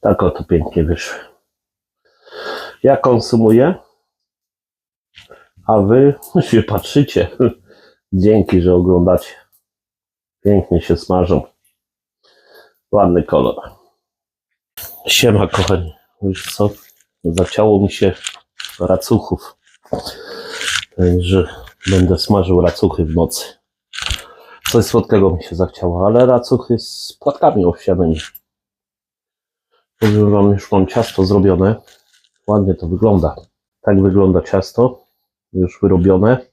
Tak oto pięknie wyszły. Ja konsumuję, a wy się patrzycie. Dzięki, że oglądacie. Pięknie się smażą. Ładny kolor. Siema kochani. Już co? Zaciało mi się racuchów. Także będę smażył racuchy w nocy. Coś słodkiego mi się zachciało, ale racuchy z płatkami owsianymi. Wam, już mam ciasto zrobione. Ładnie to wygląda. Tak wygląda ciasto. Już wyrobione.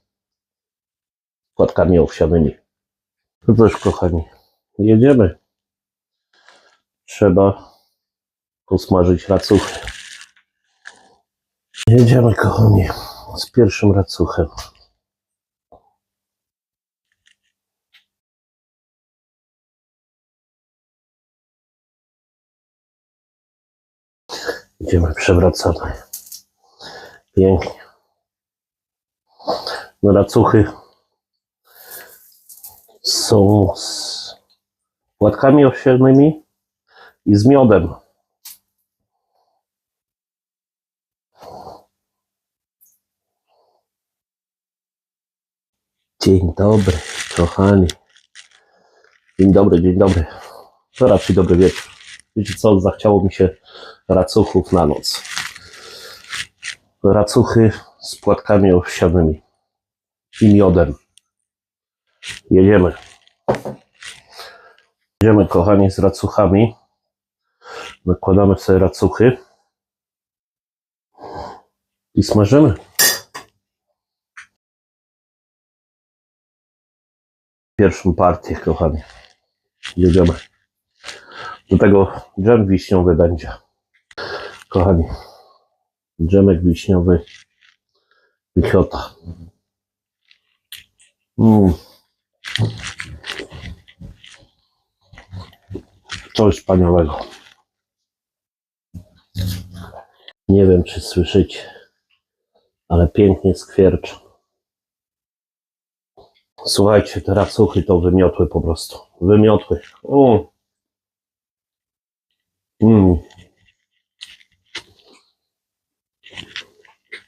Płatkami owsianymi. No już kochani, jedziemy. Trzeba posmażyć racuchy. Jedziemy kochani z pierwszym racuchem. Idziemy przewracamy. Pięknie. No racuchy są z płatkami owsianymi i z miodem. Dzień dobry, kochani. Dzień dobry, dzień dobry. To raczej dobry wieczór. Wiecie co, zachciało mi się racuchów na noc. Racuchy z płatkami owsianymi i miodem. Jedziemy. Jedziemy, kochani, z racuchami. Nakładamy sobie racuchy i smażymy. Pierwszą partię, kochani. Jedziemy. Do tego dżem wiśniowy będzie. Kochani, dżemek wiśniowy Michota. Mm. Coś wspaniałego. Nie wiem, czy słyszycie, ale pięknie skwiercz. Słuchajcie, te racuchy to wymiotły po prostu. Wymiotły. Mm. Mm.